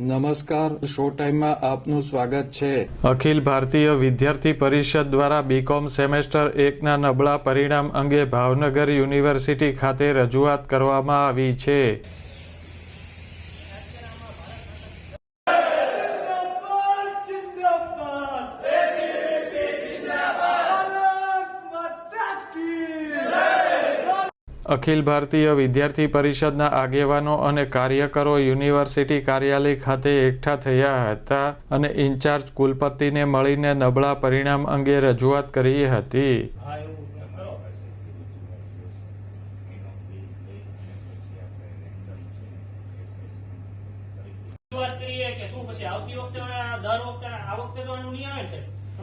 નમસ્કાર, શો ટાઈમમાં આપનું સ્વાગત છે. અખિલ ભારતીય વિદ્યાર્થી પરિષદ દ્વારા બીકોમ સેમેસ્ટર એકના નબળા પરિણામ અંગે ભાવનગર યુનિવર્સિટી ખાતે રજૂઆત કરવામાં આવી છે. અખિલ ભારતીય વિદ્યાર્થી પરિષદના આગેવાનો અને કાર્યકરો યુનિવર્સિટી કાર્યાલય ખાતે એકઠા થયા હતા અને ઇન્ચાર્જ કુલપતિને મળીને નબળા પરિણામ અંગે રજૂઆત કરી હતી.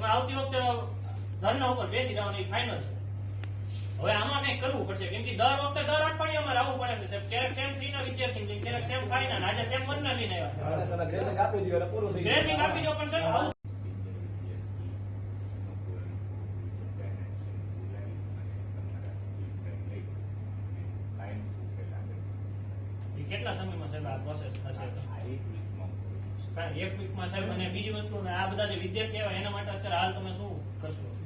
આવતી વખતે ધરના ઉપર બેસી જવાની ફાઇનલ છે. હવે આમાં કઈ કરવું પડશે કેમ કે દર વખતે દર અમારે આવવું પડે છે. ક્યારેક સેમ થ્રી ના વિદ્યાર્થી ક્યારેક સેમ ફાઈવ ના આજે સેમ વન ના લઈને આવ્યા છે. આપી દો પણ સર કેટલા સમયમાં સાહેબ આ પ્રોસેસ થશે? એક વીકમાં સાહેબ અને બીજી વસ્તુ આ બધા જે વિદ્યાર્થી આવ્યા એના માટે અત્યારે હાલ તમે શું કરશો?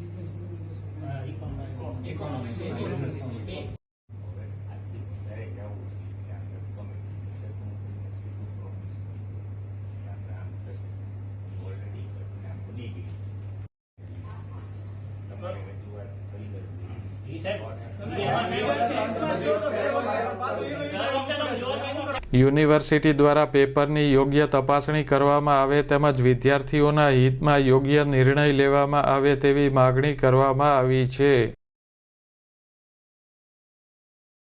યુનિવર્સિટી દ્વારા પેપરની યોગ્ય તપાસણી કરવામાં આવે તેમજ વિદ્યાર્થીઓના હિતમાં યોગ્ય નિર્ણય લેવામાં આવે તેવી માગણી કરવામાં આવી છે.